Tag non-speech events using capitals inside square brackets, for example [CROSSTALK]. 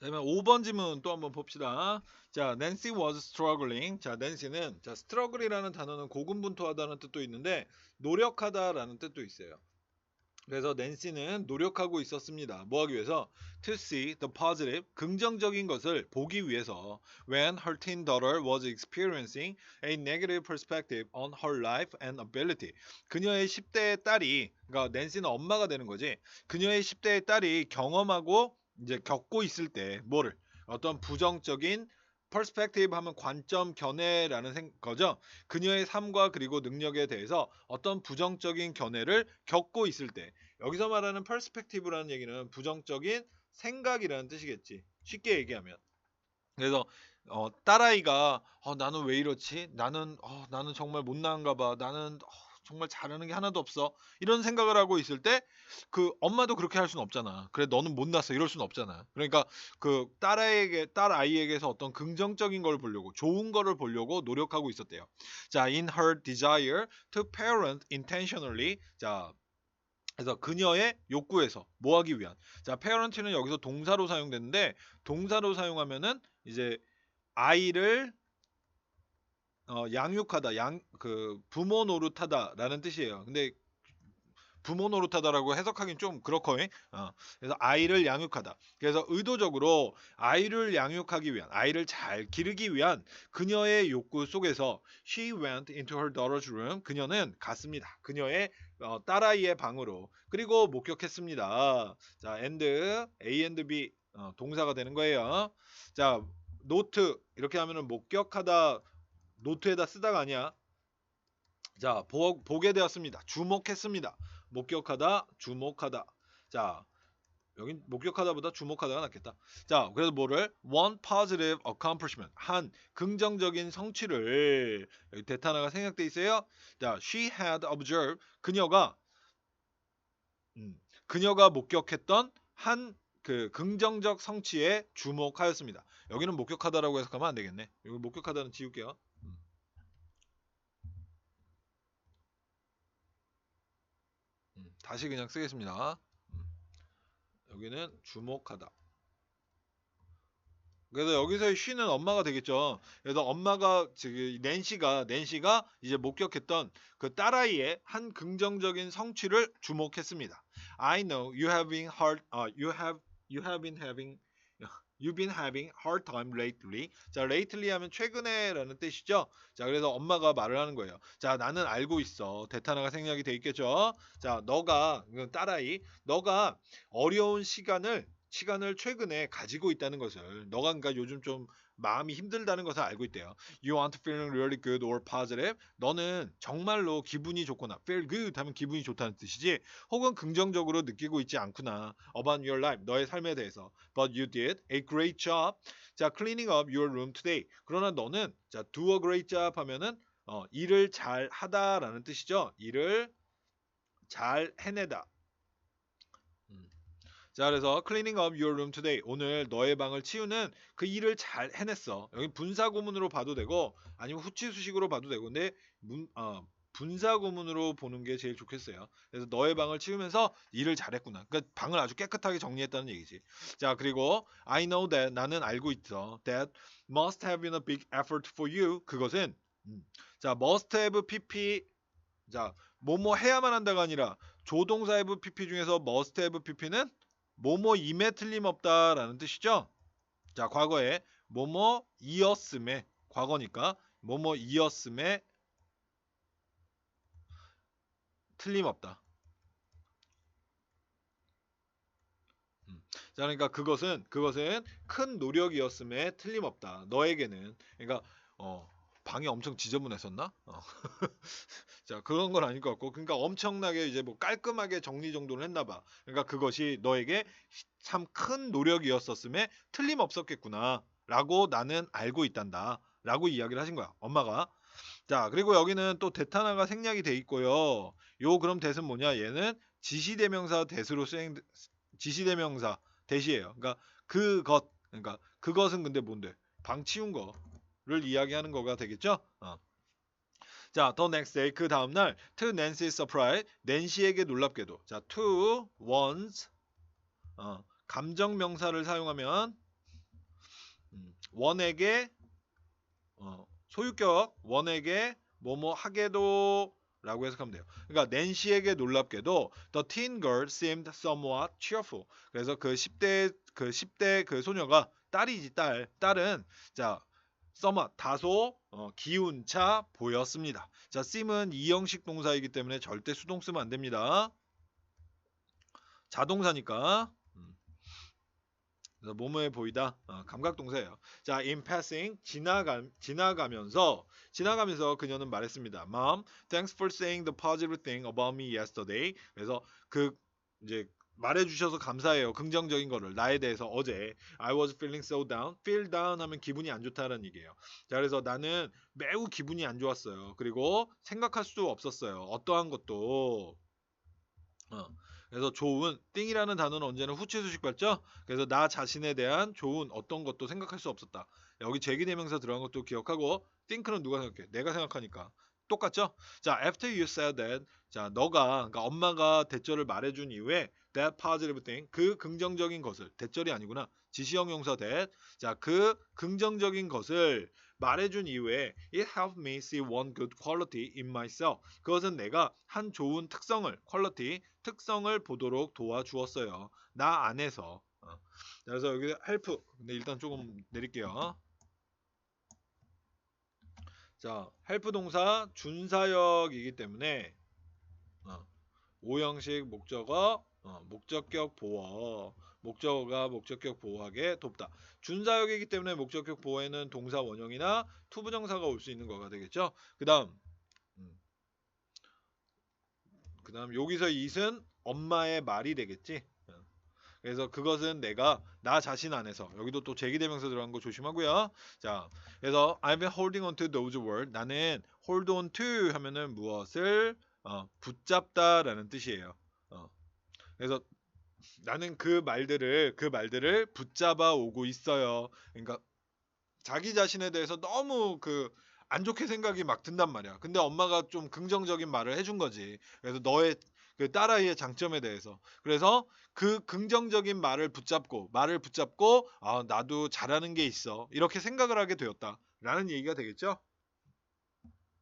자, 그러면 5번 지문 또 한번 봅시다. 자, Nancy was struggling. 자, Nancy는 자, struggle이라는 단어는 고군분투하다는 뜻도 있는데 노력하다라는 뜻도 있어요. 그래서 낸시는 노력하고 있었습니다. 뭐 하기 위해서? To see the positive, 긍정적인 것을 보기 위해서 when her teen daughter was experiencing a negative perspective on her life and ability. 그녀의 10대의 딸이, 그러니까 낸시는 엄마가 되는 거지. 그녀의 10대의 딸이 경험하고 이제 겪고 있을 때 뭐를 어떤 부정적인 perspective 하면 관점 견해라는 생- 거죠. 그녀의 삶과 그리고 능력에 대해서 어떤 부정적인 견해를 겪고 있을 때 여기서 말하는 perspective라는 얘기는 부정적인 생각이라는 뜻이겠지. 쉽게 얘기하면. 그래서 어, 딸아이가 어, 나는 왜 이렇지? 나는 어, 나는 정말 못나은가 봐. 나는 어, 정말 잘하는 게 하나도 없어. 이런 생각을 하고 있을 때 그 엄마도 그렇게 할 수는 없잖아. 그래 너는 못났어. 이럴 수는 없잖아. 그러니까 그 딸아이에게 딸 아이에게서 어떤 긍정적인 걸 보려고 좋은 거를 보려고 노력하고 있었대요. 자, in her desire to parent intentionally. 자, 그래서 그녀의 욕구에서 뭐 하기 위한. 자, parent는 여기서 동사로 사용되는데 동사로 사용하면은 이제 아이를 어, 양육하다, 양 그 부모 노릇하다라는 뜻이에요. 근데 부모 노릇하다라고 해석하긴 좀 그렇거잉. 어, 그래서 아이를 양육하다. 그래서 의도적으로 아이를 양육하기 위한, 아이를 잘 기르기 위한 그녀의 욕구 속에서 she went into her daughter's room. 그녀는 갔습니다. 그녀의 어, 딸아이의 방으로. 그리고 목격했습니다. 자, and A and B 어, 동사가 되는 거예요. 자, 노트 이렇게 하면은 목격하다 노트에다 쓰다가 아니야. 자, 보, 보게 되었습니다. 주목했습니다. 목격하다, 주목하다. 자, 여긴 목격하다보다 주목하다가 낫겠다. 자, 그래서 뭐를 one positive accomplishment 한 긍정적인 성취를 여기 대타나가 생략돼 있어요. 자, she had observed 그녀가 음, 그녀가 목격했던 한 그 긍정적 성취에 주목하였습니다. 여기는 목격하다라고 해석하면 안 되겠네. 여기 목격하다는 지울게요. 음. 음, 다시 그냥 쓰겠습니다. 음. 여기는 주목하다. 그래서 여기서의 she는 엄마가 되겠죠. 그래서 엄마가 지금 낸시가 낸시가 이제 목격했던 그 딸아이의 한 긍정적인 성취를 주목했습니다. I know you have been hard, uh, you have you have been having You've been having hard time lately. 자, lately 하면 최근에라는 뜻이죠. 자, 그래서 엄마가 말을 하는 거예요. 자, 나는 알고 있어. 대타나가 생략이 돼 있겠죠. 자, 너가 이건 딸아이, 너가 어려운 시간을 시간을 최근에 가지고 있다는 것을 너가 그러니까 요즘 좀 마음이 힘들다는 것을 알고 있대요. You aren't feeling really good or positive. 너는 정말로 기분이 좋거나 feel good 하면 기분이 좋다는 뜻이지. 혹은 긍정적으로 느끼고 있지 않구나. about your life 너의 삶에 대해서. But you did a great job. 자, cleaning up your room today. 그러나 너는 자, do a great job 하면은 어, 일을 잘 하다라는 뜻이죠. 일을 잘 해내다. 음. 자, 그래서 cleaning up your room today. 오늘 너의 방을 치우는 그 일을 잘 해냈어. 여기 분사구문으로 봐도 되고 아니면 후치수식으로 봐도 되고 근데 문, 어, 분사구문으로 보는 게 제일 좋겠어요. 그래서 너의 방을 치우면서 일을 잘했구나. 그러니까 방을 아주 깨끗하게 정리했다는 얘기지. 자, 그리고 I know that 나는 알고 있어. That must have been a big effort for you. 그것은 음, 자, must have pp 자, 뭐뭐 해야만 한다가 아니라 조동사 have pp 중에서 must have pp는 뭐뭐임에 틀림없다라는 뜻이죠. 자, 과거에 뭐뭐이었음에 과거니까 뭐뭐이었음에 틀림없다. 음. 자, 그러니까 그것은 그것은 큰 노력이었음에 틀림없다. 너에게는 그러니까 어, 방이 엄청 지저분했었나? 어. [LAUGHS] 자, 그런 건 아닐 것 같고, 그러니까 엄청나게 이제 뭐 깔끔하게 정리 정돈을 했나 봐. 그러니까 그것이 너에게 참 큰 노력이었었음에 틀림없었겠구나. 라고 나는 알고 있단다. 라고 이야기를 하신 거야. 엄마가. 자, 그리고 여기는 또 대타나가 생략이 돼 있고요. 요 그럼 대은 뭐냐? 얘는 지시대명사 대수로 수행 지시대명사 대시예요. 그러니까 그것 그러니까 그것은 근데 뭔데? 방 치운 거 를 이야기하는 거가 되겠죠? 어. 자, the next day 그 다음 날 to Nancy's surprise 낸시에게 놀랍게도 자, to one's 어, 감정 명사를 사용하면 원에게 어, 소유격 원에게 뭐뭐 하게도 라고 해석하면 돼요. 그러니까 낸시에게 놀랍게도 the teen girl seemed somewhat cheerful. 그래서 그 10대 그 10대 그 소녀가 딸이지 딸. 딸은 자 somewhat 다소 어, 기운차 보였습니다. 자 seem은 이형식 동사이기 때문에 절대 수동 쓰면 안 됩니다. 자동사니까. 음. 뭐뭐해 보이다 어, 감각 동사예요. 자, in passing 지나가 지나가면서 지나가면서 그녀는 말했습니다. Mom, thanks for saying the positive thing about me yesterday. 그래서 그 이제 말해 주셔서 감사해요. 긍정적인 거를 나에 대해서 어제 I was feeling so down. feel down 하면 기분이 안 좋다는 얘기예요. 자, 그래서 나는 매우 기분이 안 좋았어요. 그리고 생각할 수 없었어요. 어떠한 것도 어. 그래서 좋은 띵이라는 단어는 언제나 후치 수식 받죠? 그래서 나 자신에 대한 좋은 어떤 것도 생각할 수 없었다. 여기 제기대명사 들어간 것도 기억하고 think는 누가 생각해? 내가 생각하니까 똑같죠? 자, after you said that, 자 너가 그러니까 엄마가 대절을 말해준 이후에 that positive thing 그 긍정적인 것을 대절이 아니구나 지시형 용사 that 자 그 긍정적인 것을 말해준 이후에 it helped me see one good quality in myself 그것은 내가 한 좋은 특성을 quality 특성을 보도록 도와주었어요. 나 안에서. 어. 자, 그래서 여기 help. 근데 일단 조금 내릴게요. 자, help 동사 준사역이기 때문에 어, 오형식 목적어, 어, 목적격 보어, 목적어가 목적격 보호하게 돕다. 준사역이기 때문에 목적격 보호에는 동사 원형이나 투부정사가 올 수 있는 거가 되겠죠. 그 다음 그 다음 여기서 it은 엄마의 말이 되겠지. 어. 그래서 그것은 내가 나 자신 안에서 여기도 또 제기대명사 들어간 거 조심하고요. 자, 그래서 I've been holding on to those words. 나는 hold on to 하면은 무엇을 어, 붙잡다라는 뜻이에요. 어. 그래서 나는 그 말들을 그 말들을 붙잡아 오고 있어요. 그러니까 자기 자신에 대해서 너무 그 안 좋게 생각이 막 든단 말이야. 근데 엄마가 좀 긍정적인 말을 해준 거지. 그래서 너의 그 딸아이의 장점에 대해서. 그래서 그 긍정적인 말을 붙잡고 말을 붙잡고 아 나도 잘하는 게 있어. 이렇게 생각을 하게 되었다. 라는 얘기가 되겠죠.